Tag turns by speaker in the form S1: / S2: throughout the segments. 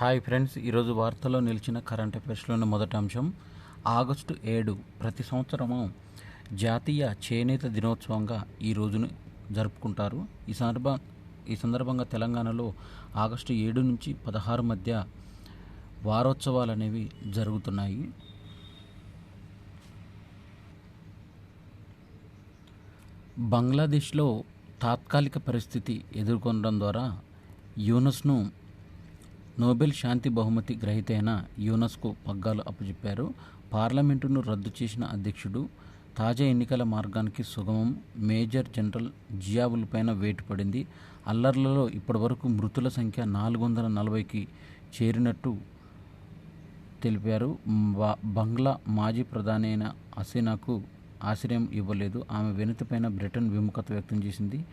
S1: Hi friends ఈరోజు వార్తల్లో నిలిచిన కరెంట్ అఫైర్స్లోని మొదటి అంశం ఆగస్టు ఏడు ప్రతి సంవత్సరము జాతీయ చేనేత దినోత్సవంగా ఈ రోజును జరుపుకుంటారు. ఈ సందర్భ ఈ సందర్భంగా తెలంగాణలో ఆగస్టు ఏడు నుంచి పదహారు మధ్య వారోత్సవాలు అనేవి జరుగుతున్నాయి. బంగ్లాదేశ్లో తాత్కాలిక పరిస్థితి ఎదుర్కొనడం ద్వారా యూనస్ను నోబెల్ శాంతి బహుమతి గ్రహీత అయిన యూనస్కు పగ్గాలు అప్పచెప్పారు పార్లమెంటును రద్దు చేసిన అధ్యక్షుడు తాజా ఎన్నికల మార్గానికి సుగమం మేజర్ జనరల్ జియావులపైన వేటు పడింది. అల్లర్లలో ఇప్పటివరకు మృతుల సంఖ్య నాలుగు వందల నలభైకి చేరినట్టు తెలిపారు. బంగ్లా మాజీ ప్రధాని అయిన హసీనాకు ఆశ్రయం ఇవ్వలేదు. ఆమె వెనుతపైన బ్రిటన్ విముఖత వ్యక్తం చేసింది.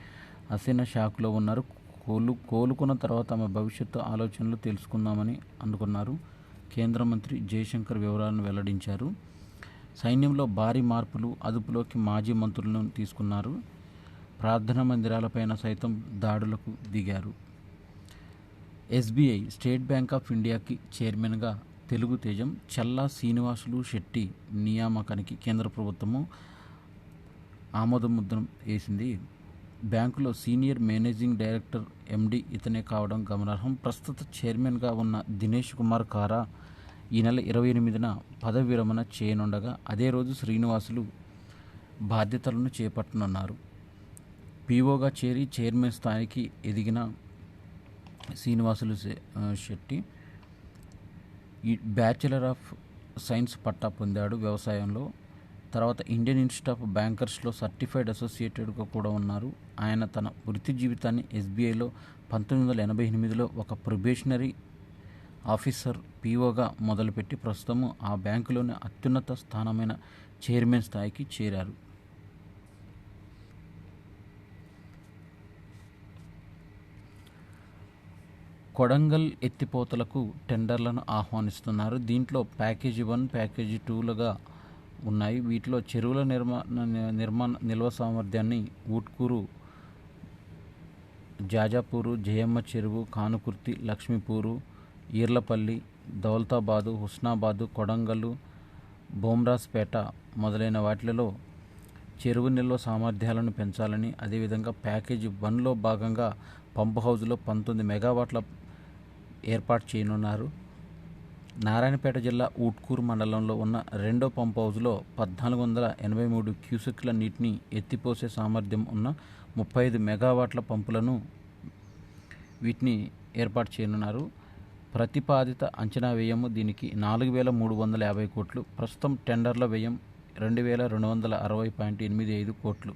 S1: హసీనా షాక్లో ఉన్నారు. కోలు కోలుకున్న తర్వాత ఆమె భవిష్యత్తు ఆలోచనలు తెలుసుకుందామని అనుకున్నారు. కేంద్ర మంత్రి జయశంకర్ వివరాలను వెల్లడించారు. సైన్యంలో భారీ మార్పులు అదుపులోకి మాజీ మంత్రులను తీసుకున్నారు. ప్రార్థనా మందిరాలపైన సైతం దాడులకు దిగారు. ఎస్బీఐ స్టేట్ బ్యాంక్ ఆఫ్ ఇండియాకి చైర్మన్గా తెలుగు తేజం చల్లా శ్రీనివాసులు శెట్టి నియామకానికి కేంద్ర ప్రభుత్వము ఆమోద ముద్ర వేసింది. బ్యాంకులో సీనియర్ మేనేజింగ్ డైరెక్టర్ ఎండి ఇతనే కావడం గమనార్హం. ప్రస్తుత చైర్మన్గా ఉన్న దినేష్ కుమార్ కారా ఈ నెల ఇరవై ఎనిమిదిన పదవి విరమణ చేయనుండగా అదే రోజు శ్రీనివాసులు బాధ్యతలను చేపట్టనున్నారు. పీఓగా చేరి చైర్మన్ స్థాయికి ఎదిగిన శ్రీనివాసులు శెట్టి ఈ బ్యాచిలర్ ఆఫ్ సైన్స్ పట్టా పొందాడు వ్యవసాయంలో. తర్వాత ఇండియన్ ఇన్స్టిట్యూట్ ఆఫ్ బ్యాంకర్స్లో సర్టిఫైడ్ అసోసియేటెడ్గా కూడా ఉన్నారు. ఆయన తన వృత్తి జీవితాన్ని ఎస్బీఐలో పంతొమ్మిది వందల ఎనభై ఎనిమిదిలో ఒక ప్రొబేషనరీ ఆఫీసర్ పీఓగా మొదలుపెట్టి ప్రస్తుతము ఆ బ్యాంకులోని అత్యున్నత స్థానమైన చైర్మన్ స్థాయికి చేరారు. కొడంగల్ ఎత్తిపోతలకు టెండర్లను ఆహ్వానిస్తున్నారు. దీంట్లో ప్యాకేజీ వన్ ప్యాకేజీ టూలుగా ఉన్నాయి. వీటిలో చెరువుల నిర్మాణ నిర్మాణ నిల్వ సామర్థ్యాన్ని ఊట్కూరు జాజాపూరు జయమ్మ చెరువు కానుకుర్తి లక్ష్మీపూరు ఈర్లపల్లి దౌలతాబాదు హుస్నాబాదు కొడంగల్లు బోమ్రాస్పేట మొదలైన వాటిలలో చెరువు నిల్వ సామర్థ్యాలను పెంచాలని అదేవిధంగా ప్యాకేజీ వన్లో భాగంగా పంప్ హౌజ్లో పంతొమ్మిది మెగావాట్ల ఏర్పాటు చేయనున్నారు. నారాయణపేట జిల్లా ఊట్కూరు మండలంలో ఉన్న రెండో పంప్ హౌజ్లో పద్నాలుగు వందల ఎనభై మూడు క్యూసెక్ల నీటిని ఎత్తిపోసే సామర్థ్యం ఉన్న ముప్పై ఐదు మెగావాట్ల పంపులను వీటిని ఏర్పాటు చేయనున్నారు. ప్రతిపాదిత అంచనా వ్యయము దీనికి నాలుగు వేల మూడు వందల యాభై కోట్లు ప్రస్తుతం టెండర్ల వ్యయం రెండు వేల రెండు వందల అరవై పాయింట్ ఎనిమిది ఐదు కోట్లు.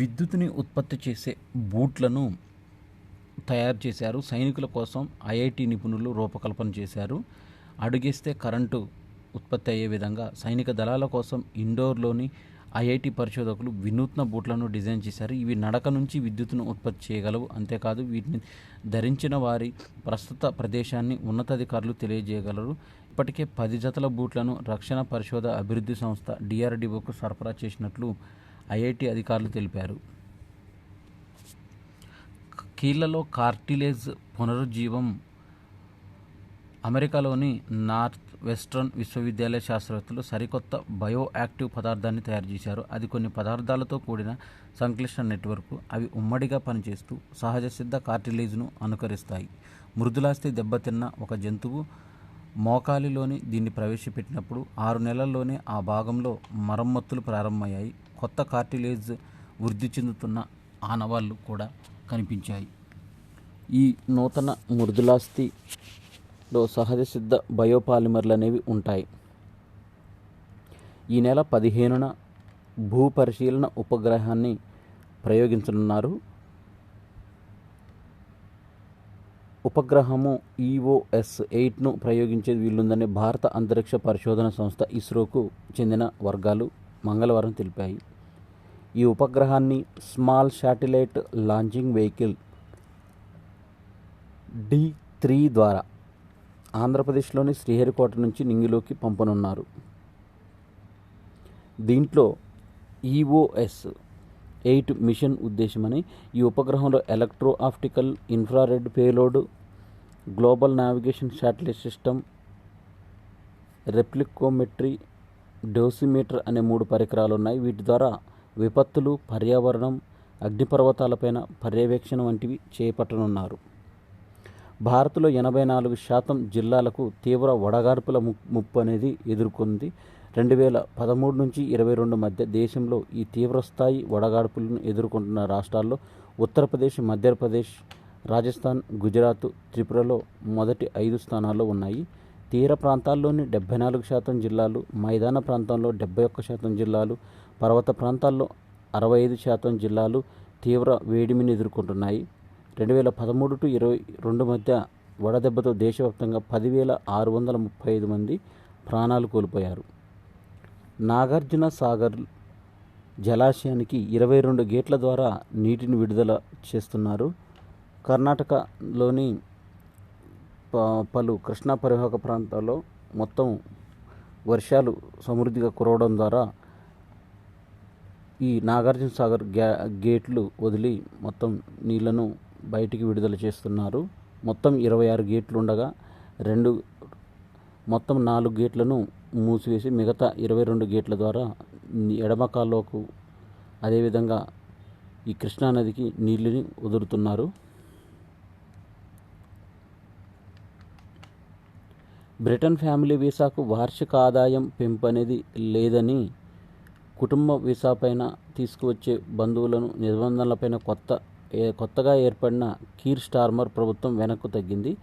S1: విద్యుత్తుని ఉత్పత్తి చేసే బూట్లను తయారు చేశారు. సైనికుల కోసం ఐఐటి నిపుణులు రూపకల్పన చేశారు. అడుగేస్తే కరెంటు ఉత్పత్తి అయ్యే విధంగా సైనిక దళాల కోసం ఇండోర్లోని ఐఐటి పరిశోధకులు వినూత్న బూట్లను డిజైన్ చేశారు. ఇవి నడక నుంచి విద్యుత్తును ఉత్పత్తి చేయగలవు. అంతేకాదు వీటిని ధరించిన వారి ప్రస్తుత ప్రదేశాన్ని ఉన్నతాధికారులు తెలియజేయగలరు. ఇప్పటికే పది జతల బూట్లను రక్షణ పరిశోధ అభివృద్ధి సంస్థ డిఆర్డిఓకు సరఫరా చేసినట్లు ఐఐటి అధికారులు తెలిపారు. కీళ్ళలో కార్టిలేజ్ పునరుజ్జీవం అమెరికాలోని నార్త్ వెస్ట్రన్ విశ్వవిద్యాలయ శాస్త్రవేత్తలు సరికొత్త బయో యాక్టివ్ పదార్థాన్ని తయారు చేశారు. అది కొన్ని పదార్థాలతో కూడిన సంక్లిష్ట నెట్వర్క్. అవి ఉమ్మడిగా పనిచేస్తూ సహజ సిద్ధ కార్టిలేజ్ను అనుకరిస్తాయి. మృదులాస్తి దెబ్బతిన్న ఒక జంతువు మోకాలిలోని దీన్ని ప్రవేశపెట్టినప్పుడు ఆరు నెలల్లోనే ఆ భాగంలో మరమ్మతులు ప్రారంభమయ్యాయి. కొత్త కార్టిలేజ్ వృద్ధి చెందుతున్న ఆనవాళ్ళు కూడా కనిపించాయి. ఈ నూతన మృదులాస్థిలో సహజ సిద్ధ బయోపాలిమర్లు అనేవి ఉంటాయి. ఈ నెల పదిహేనున భూ పరిశీలన ఉపగ్రహాన్ని ప్రయోగించనున్నారు. ఉపగ్రహము ఈఓఎస్ ఎయిట్ను ప్రయోగించేది వీలుందని భారత అంతరిక్ష పరిశోధన సంస్థ ఇస్రోకు చెందిన వర్గాలు మంగళవారం తెలిపాయి. ఈ ఉపగ్రహాన్ని small satellite launching vehicle D three ద్వారా ఆంధ్రప్రదేశ్లోని శ్రీహరికోట నుంచి నింగిలోకి పంపనున్నారు. దీంట్లో ఈఓఎస్ ఎయిట్ మిషన్ ఉద్దేశమని ఈ ఉపగ్రహంలో electro optical infrared payload global navigation satellite system reflectometry dosimeter అనే మూడు పరికరాలు ఉన్నాయి వీటి ద్వారా విపత్తులు పర్యావరణం అగ్నిపర్వతాలపైన పర్యవేక్షణ వంటివి చేపట్టనున్నారు. భారత్లో ఎనభై నాలుగు శాతం జిల్లాలకు తీవ్ర వడగాడ్పుల ము- ముప్పు అనేది ఎదుర్కొంది. రెండు వేల పదమూడు నుంచి ఇరవై రెండు మధ్య దేశంలో ఈ తీవ్రస్థాయి వడగాడ్పులను ఎదుర్కొంటున్న రాష్ట్రాల్లో ఉత్తరప్రదేశ్ మధ్యప్రదేశ్ రాజస్థాన్ గుజరాత్ త్రిపురలో మొదటి ఐదు స్థానాల్లో ఉన్నాయి. తీర ప్రాంతాల్లోని డెబ్బై నాలుగు శాతం జిల్లాలు మైదాన ప్రాంతంలో డెబ్బై ఒక్క శాతం జిల్లాలు పర్వత ప్రాంతాల్లో అరవై ఐదు శాతం జిల్లాలు తీవ్ర వేడిమిని ఎదుర్కొంటున్నాయి. రెండు వేల పదమూడు టు ఇరవై రెండు మధ్య వడదెబ్బతో దేశవ్యాప్తంగా పదివేల ఆరు వందల ముప్పై ఐదు మంది ప్రాణాలు కోల్పోయారు. నాగార్జున సాగర్ జలాశయానికి ఇరవై రెండు గేట్ల ద్వారా నీటిని విడుదల చేస్తున్నారు. కర్ణాటకలోని ప- పలు కృష్ణా పరివాహక ప్రాంతాల్లో మొత్తం వర్షాలు సమృద్ధిగా కురవడం ద్వారా ఈ నాగార్జున సాగర్ గ్యా గేట్లు వదిలి మొత్తం నీళ్ళను బయటికి విడుదల చేస్తున్నారు. మొత్తం ఇరవై ఆరు గేట్లు ఉండగా రెండు మొత్తం నాలుగు గేట్లను మూసివేసి మిగతా ఇరవై రెండు గేట్ల ద్వారా ఎడమ కాలువకు అదేవిధంగా ఈ కృష్ణానదికి నీళ్ళని వదులుతున్నారు. బ్రిటన్ ఫ్యామిలీ వీసాకు వార్షిక ఆదాయం పెంపు అనేది లేదని కుటుంబ వీసా పైన తీసుకువచ్చే బంధువులను నిబంధనలపైన కొత్త ఏ- కొత్తగా ఏర్పడిన కీర్ స్టార్మర్ ప్రభుత్వం వెనక్కు తగ్గింది.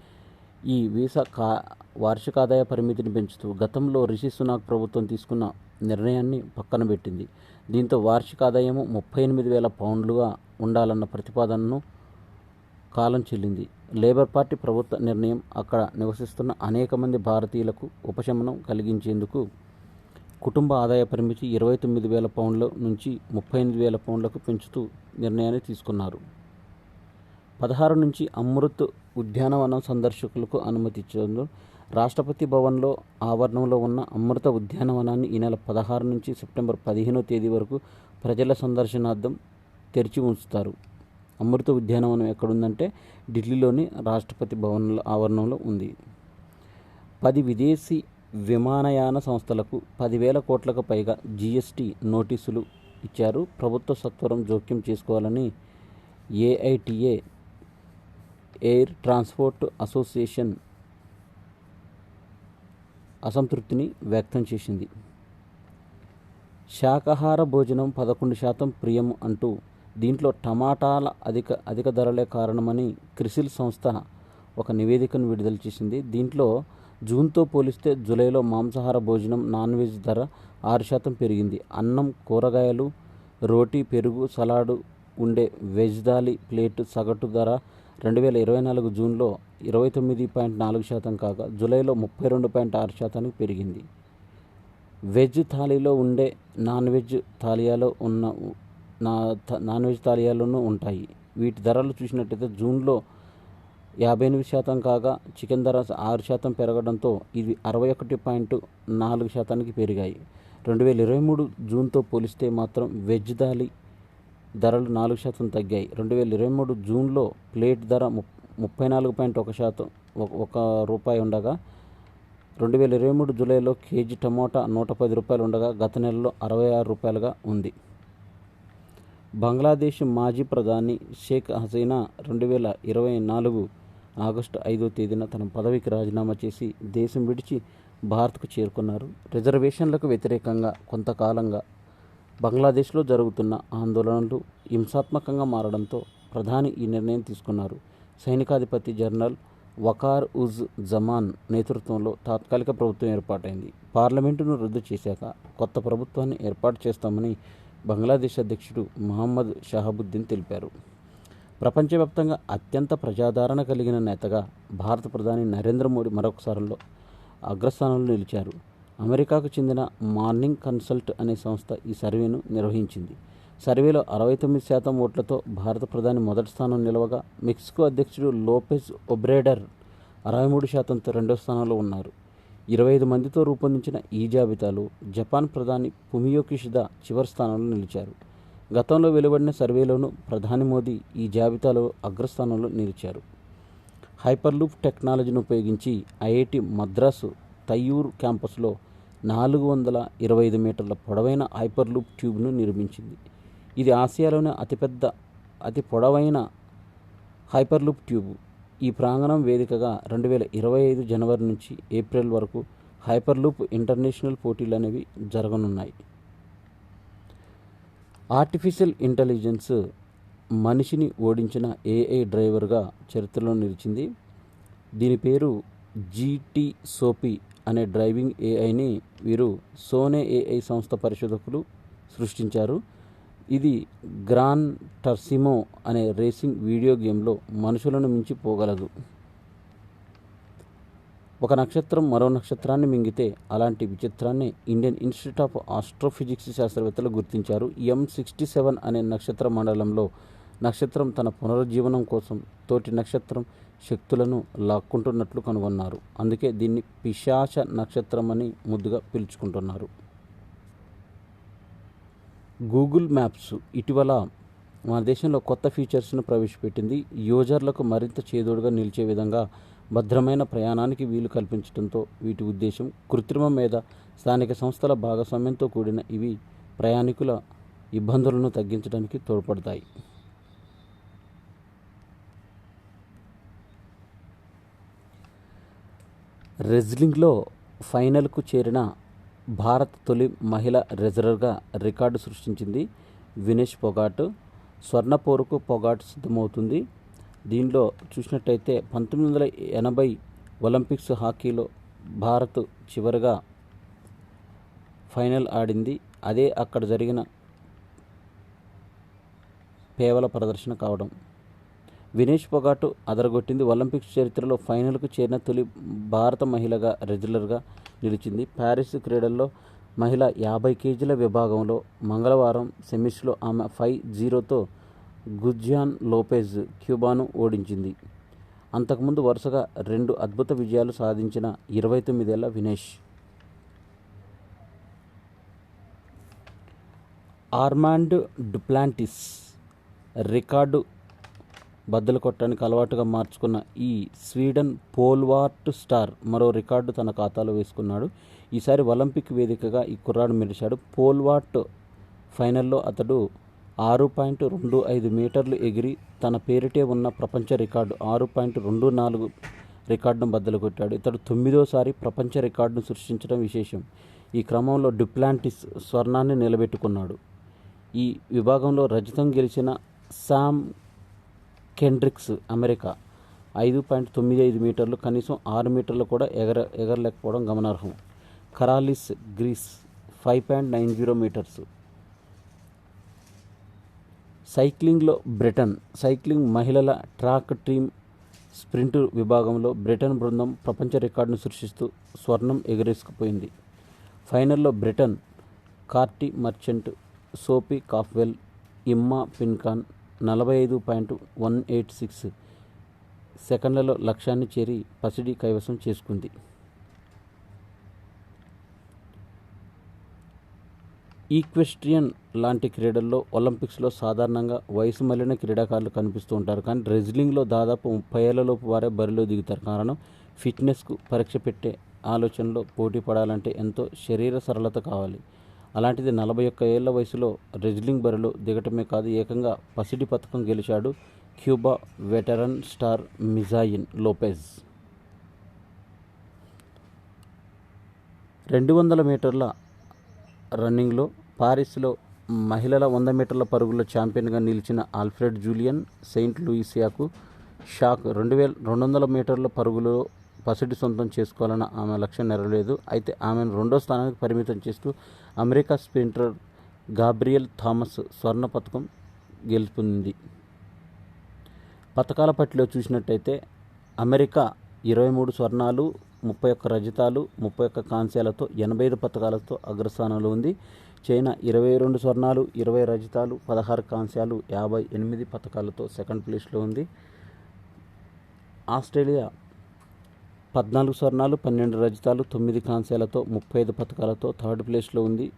S1: ఈ వీసా కా వార్షిక ఆదాయ పరిమితిని పెంచుతూ గతంలో రిషి సునాక్ ప్రభుత్వం తీసుకున్న నిర్ణయాన్ని పక్కన పెట్టింది. దీంతో వార్షిక ఆదాయము ముప్పై ఎనిమిది వేల పౌండ్లుగా ఉండాలన్న ప్రతిపాదనను కాలం చెల్లింది. లేబర్ పార్టీ ప్రభుత్వ నిర్ణయం అక్కడ నివసిస్తున్న అనేక మంది భారతీయులకు ఉపశమనం కలిగించేందుకు కుటుంబ ఆదాయ పరిమితి ఇరవై తొమ్మిది వేల పౌండ్ల నుంచి ముప్పై ఎనిమిది వేల పౌండ్లకు పెంచుతూ నిర్ణయాన్ని తీసుకున్నారు. పదహారు నుంచి అమృత్ ఉద్యానవనం సందర్శకులకు అనుమతి ఇచ్చేందుకు రాష్ట్రపతి భవన్లో ఆవరణంలో ఉన్న అమృత ఉద్యానవనాన్ని ఈ నెల పదహారు నుంచి సెప్టెంబర్ పదిహేనో తేదీ వరకు ప్రజల సందర్శనార్థం తెరిచి ఉంచుతారు. అమృత ఉద్యానవనం ఎక్కడుందంటే ఢిల్లీలోని రాష్ట్రపతి భవన్ ఆవరణంలో ఉంది. పది విదేశీ విమానయాన సంస్థలకు పదివేల కోట్లకు పైగా జీఎస్టీ నోటీసులు ఇచ్చారు. ప్రభుత్వ సత్వరం జోక్యం చేసుకోవాలని ఏఐటిఏ ఎయిర్ ట్రాన్స్పోర్ట్ అసోసియేషన్ అసంతృప్తిని వ్యక్తం చేసింది. శాకాహార భోజనం పదకొండు శాతం ప్రియం అంటూ దీంట్లో టమాటాల అధిక అధిక ధరలే కారణమని క్రిసిల్ సంస్థ ఒక నివేదికను విడుదల చేసింది. దీంట్లో జూన్తో పోలిస్తే జూలైలో మాంసాహార భోజనం నాన్ వెజ్ ధర ఆరు శాతం పెరిగింది. అన్నం కూరగాయలు రోటీ పెరుగు సలాడు ఉండే వెజ్ దాలి ప్లేట్ సగటు ధర రెండు వేల ఇరవై నాలుగు జూన్లో ఇరవై తొమ్మిది పాయింట్ నాలుగు శాతం కాగా జూలైలో ముప్పై రెండు పాయింట్ ఆరు శాతానికి పెరిగింది. వెజ్ థాలీలో ఉండే నాన్ వెజ్ థాలియాలో ఉన్న నా నాన్ వెజ్ థాలియాలోనూ ఉంటాయి. వీటి ధరలు చూసినట్టయితే జూన్లో యాభై ఎనిమిది శాతం కాగా చికెన్ ధర ఆరు శాతం పెరగడంతో ఇది అరవై ఒకటి పాయింట్ నాలుగు శాతానికి పెరిగాయి. రెండు వేల ఇరవై మూడు జూన్తో పోలిస్తే మాత్రం వెజ్ దాలి ధరలు నాలుగు శాతం తగ్గాయి. రెండు వేల ఇరవై మూడు జూన్లో ప్లేట్ ధర ముప్ ముప్పై నాలుగు పాయింట్ ఒక శాతం ఒక రూపాయి ఉండగా రెండు వేల ఇరవై మూడు జూలైలో కేజీ టమోటా నూట పది రూపాయలు ఉండగా గత నెలలో అరవై ఆరు రూపాయలుగా ఉంది. బంగ్లాదేశ్ మాజీ ప్రధాని షేక్ హసీనా రెండు వేల ఇరవై నాలుగు ఆగస్టు ఐదో తేదీన తన పదవికి రాజీనామా చేసి దేశం విడిచి భారత్కు చేరుకున్నారు. రిజర్వేషన్లకు వ్యతిరేకంగా కొంతకాలంగా బంగ్లాదేశ్లో జరుగుతున్న ఆందోళనలు హింసాత్మకంగా మారడంతో ప్రధాని ఈ నిర్ణయం తీసుకున్నారు. సైనికాధిపతి జనరల్ వకార్ ఉజ్ జమాన్ నేతృత్వంలో తాత్కాలిక ప్రభుత్వం ఏర్పాటైంది. పార్లమెంటును రద్దు చేశాక కొత్త ప్రభుత్వాన్ని ఏర్పాటు చేస్తామని బంగ్లాదేశ్ అధ్యక్షుడు మహమ్మద్ షహాబుద్దీన్ తెలిపారు. ప్రపంచవ్యాప్తంగా అత్యంత ప్రజాదరణ కలిగిన నేతగా భారత ప్రధాని నరేంద్ర మోడీ మరొకసారిలో అగ్రస్థానంలో నిలిచారు. అమెరికాకు చెందిన మార్నింగ్ కన్సల్ట్ అనే సంస్థ ఈ సర్వేను నిర్వహించింది. సర్వేలో అరవై తొమ్మిది శాతం ఓట్లతో భారత ప్రధాని మొదటి స్థానం నిలవగా మెక్సికో అధ్యక్షుడు లోపెజ్ ఒబ్రేడర్ అరవై మూడు శాతంతో రెండో స్థానంలో ఉన్నారు. ఇరవై ఐదు మందితో రూపొందించిన ఈ జాబితాలో జపాన్ ప్రధాని ఫుమియో కిషిదా చివరి స్థానంలో నిలిచారు. గతంలో వెలువడిన సర్వేలోనూ ప్రధాని మోదీ ఈ జాబితాలో అగ్రస్థానంలో నిలిచారు. హైపర్లూప్ టెక్నాలజీని ఉపయోగించి ఐఐటి మద్రాసు తయ్యూర్ క్యాంపస్లో నాలుగు వందల ఇరవై ఐదు మీటర్ల పొడవైన హైపర్లూప్ ట్యూబ్ను నిర్మించింది. ఇది ఆసియాలోనే అతిపెద్ద అతి పొడవైన హైపర్లూప్ ట్యూబ్. ఈ ప్రాంగణం వేదికగా రెండు వేల ఇరవై ఐదు జనవరి నుంచి ఏప్రిల్ వరకు హైపర్లూప్ ఇంటర్నేషనల్ పోటీలు అనేవి జరగనున్నాయి. ఆర్టిఫిషియల్ ఇంటెలిజెన్స్ మనిషిని ఓడించిన ఏఐ డ్రైవర్గా చరిత్రలో నిలిచింది. దీని పేరు జీటీ సోపి అనే డ్రైవింగ్ ఏఐని వీరు సోనే ఏఐ సంస్థ పరిశోధకులు సృష్టించారు. ఇది గ్రాన్ టర్సిమో అనే రేసింగ్ వీడియో గేమ్లో మనుషులను మించి పోగలదు ఒక నక్షత్రం మరో నక్షత్రాన్ని మింగితే అలాంటి విచిత్రాన్ని ఇండియన్ ఇన్స్టిట్యూట్ ఆఫ్ ఆస్ట్రోఫిజిక్స్ శాస్త్రవేత్తలు గుర్తించారు. ఎం సిక్స్టీ సెవెన్ అనే నక్షత్ర మండలంలో నక్షత్రం తన పునరుజ్జీవనం కోసం తోటి నక్షత్రం శక్తులను లాక్కుంటున్నట్లు కనుగొన్నారు. అందుకే దీన్ని పిశాచ నక్షత్రం అని ముద్దుగా పిలుచుకుంటున్నారు. గూగుల్ మ్యాప్స్ ఇటీవల మన దేశంలో కొత్త ఫీచర్స్ను ప్రవేశపెట్టింది. యూజర్లకు మరింత చేదోడుగా నిలిచే విధంగా భద్రమైన ప్రయాణానికి వీలు కల్పించడంతో వీటి ఉద్దేశం కృత్రిమ మీద స్థానిక సంస్థల భాగస్వామ్యంతో కూడిన ఇవి ప్రయాణికుల ఇబ్బందులను తగ్గించడానికి తోడ్పడతాయి. రెజ్లింగ్లో ఫైనల్కు చేరిన భారత్ తొలి మహిళ రెజరర్గా రికార్డు సృష్టించింది వినేష్ పొగాట్. స్వర్ణపోరుకు పొగాట్ సిద్ధమవుతుంది. దీనిలో చూసినట్టయితే పంతొమ్మిది వందల ఎనభై ఒలింపిక్స్ హాకీలో భారత్ చివరిగా ఫైనల్ ఆడింది. అదే అక్కడ జరిగిన పేవల ప్రదర్శన కావడం. వినేష్ పొగాటు అదరగొట్టింది. ఒలింపిక్స్ చరిత్రలో ఫైనల్కు చేరిన తొలి భారత మహిళగా రెగ్యులర్గా నిలిచింది. ప్యారిస్ క్రీడల్లో మహిళ యాభై కేజీల విభాగంలో మంగళవారం సెమీస్లో ఆమె ఫైవ్ జీరోతో గుజ్జాన్ లోపెజ్ క్యూబాను ఓడించింది. అంతకుముందు వరుసగా రెండు అద్భుత విజయాలు సాధించిన ఇరవై తొమ్మిదేళ్ళ వినేష్. ఆర్మాండ్ డుప్లాంటిస్ రికార్డు బద్దలు కొట్టడానికి అలవాటుగా మార్చుకున్న ఈ స్వీడన్ పోల్వార్ట్ స్టార్ మరో రికార్డు తన ఖాతాలో వేసుకున్నాడు. ఈసారి ఒలింపిక్ వేదికగా ఈ కుర్రాడు మెరిశాడు. పోల్వార్ట్ ఫైనల్లో అతడు ఆరు పాయింట్ రెండు ఐదు మీటర్లు ఎగిరి తన పేరిటే ఉన్న ప్రపంచ రికార్డు ఆరు పాయింట్ రెండు నాలుగు రికార్డును బద్దలు కొట్టాడు ఇతడు తొమ్మిదోసారి ప్రపంచ రికార్డును సృష్టించడం విశేషం. ఈ క్రమంలో డిప్లాంటిస్ స్వర్ణాన్ని నిలబెట్టుకున్నాడు. ఈ విభాగంలో రజతం గెలిచిన శామ్ కెండ్రిక్స్ అమెరికా ఐదు పాయింట్ తొమ్మిది ఐదు మీటర్లు కనీసం ఆరు మీటర్లు కూడా ఎగర ఎగరలేకపోవడం గమనార్హం. Karalis Greece five point nine zero metres. సైక్లింగ్లో Britain cycling మహిళల ట్రాక్ టీమ్ స్ప్రింట్ విభాగంలో బ్రిటన్ బృందం ప్రపంచ రికార్డును సృష్టిస్తూ స్వర్ణం ఎగరేసుకుపోయింది. ఫైనల్లో Britain Katy Marchant Sophie Capewell Emma Finucane నలభై ఐదు పాయింట్ వన్ ఎయిట్ సిక్స్ సెకండ్లలో లక్ష్యాన్ని చేరి పసిడి కైవసం చేసుకుంది. ఈక్వెస్ట్రియన్ లాంటి క్రీడల్లో ఒలింపిక్స్లో సాధారణంగా వయసు మళ్ళిన క్రీడాకారులు కనిపిస్తూ ఉంటారు. కానీ రెజ్లింగ్లో దాదాపు ముప్పై ఏళ్ళలోపు వారే బరిలో దిగుతారు. కారణం ఫిట్నెస్కు పరీక్ష పెట్టే ఆలోచనలో పోటీ పడాలంటే ఎంతో శరీర సరళత కావాలి. అలాంటిది నలభై ఒక్క ఏళ్ళ వయసులో రెజ్లింగ్ బరిలో దిగటమే కాదు ఏకంగా పసిడి పథకం గెలిచాడు Cuba veteran star Mijain Lopez. రెండు వందల మీటర్ల రన్నింగ్లో పారిస్లో మహిళల వంద మీటర్ల పరుగుల ఛాంపియన్గా నిలిచిన ఆల్ఫ్రెడ్ జూలియన్ సెయింట్ లూయిసియాకు షాక్. రెండు వేల రెండు వందల మీటర్ల పరుగులో పసిడి సొంతం చేసుకోవాలన్న ఆమె లక్ష్యం నెరవేరలేదు. అయితే ఆమెను రెండో స్థానానికి పరిమితం చేస్తూ అమెరికా స్ప్రింటర్ గాబ్రియల్ థామస్ స్వర్ణ పథకం గెలుపొందింది. పథకాల పట్టిలో చూసినట్టయితే అమెరికా ఇరవై మూడు స్వర్ణాలు ముప్పై ఒక్క రజతాలు ముప్పై ఒక్క కాంస్యాలతో ఎనభై ఐదు పథకాలతో అగ్రస్థానంలో ఉంది. చైనా ఇరవై రెండు స్వర్ణాలు ఇరవై రజతాలు పదహారు కాంస్యాలు యాభై ఎనిమిది పథకాలతో సెకండ్ ప్లేస్లో ఉంది. ఆస్ట్రేలియా పద్నాలుగు స్వర్ణాలు పన్నెండు రజతాలు తొమ్మిది కాంస్యాలతో ముప్పై ఐదు పథకాలతో థర్డ్ ప్లేస్లో ఉంది.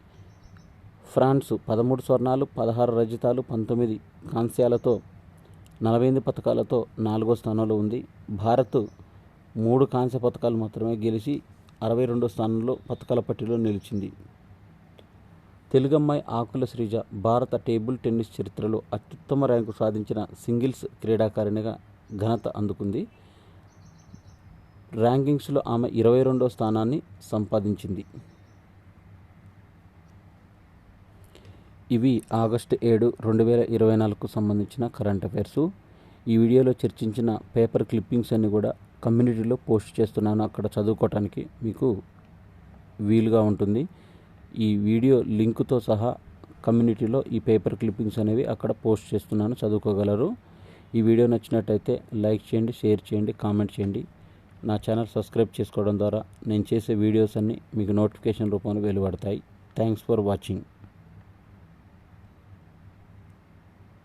S1: ఫ్రాన్స్ పదమూడు స్వర్ణాలు పదహారు రజితాలు పంతొమ్మిది కాంస్యాలతో నలభై ఎనిమిది పథకాలతో నాలుగో స్థానంలో ఉంది. భారత్ మూడు కాంస్య పథకాలు మాత్రమే గెలిచి అరవై రెండో స్థానంలో పథకాల పట్టిలో నిలిచింది. తెలుగమ్మాయి ఆకుల శ్రీజ భారత టేబుల్ టెన్నిస్ చరిత్రలో అత్యుత్తమ ర్యాంకు సాధించిన సింగిల్స్ క్రీడాకారిణిగా ఘనత అందుకుంది. ర్యాంకింగ్స్లో ఆమె ఇరవై రెండో స్థానాన్ని సంపాదించింది. ఇవి ఆగస్టు ఏడు రెండు వేల ఇరవై నాలుగుకు సంబంధించిన కరెంట్ అఫైర్స్. ఈ వీడియోలో చర్చించిన పేపర్ క్లిప్పింగ్స్ అన్ని కూడా కమ్యూనిటీలో పోస్ట్ చేస్తున్నాను అక్కడ చదువుకోవటానికి. మీకు వీలుగా ఉంటుంది. ఈ వీడియో లింకుతో సహా కమ్యూనిటీలో ఈ పేపర్ క్లిప్పింగ్స్ అనేవి అక్కడ పోస్ట్ చేస్తున్నాను. చదువుకోగలరు. ఈ వీడియో నచ్చినట్టయితే లైక్ చేయండి షేర్ చేయండి కామెంట్ చేయండి. నా ఛానల్ సబ్స్క్రైబ్ చేసుకోవడం ద్వారా నేను చేసే వీడియోస్ అన్నీ మీకు నోటిఫికేషన్ రూపంలో వెలువడతాయి. Thanks for watching.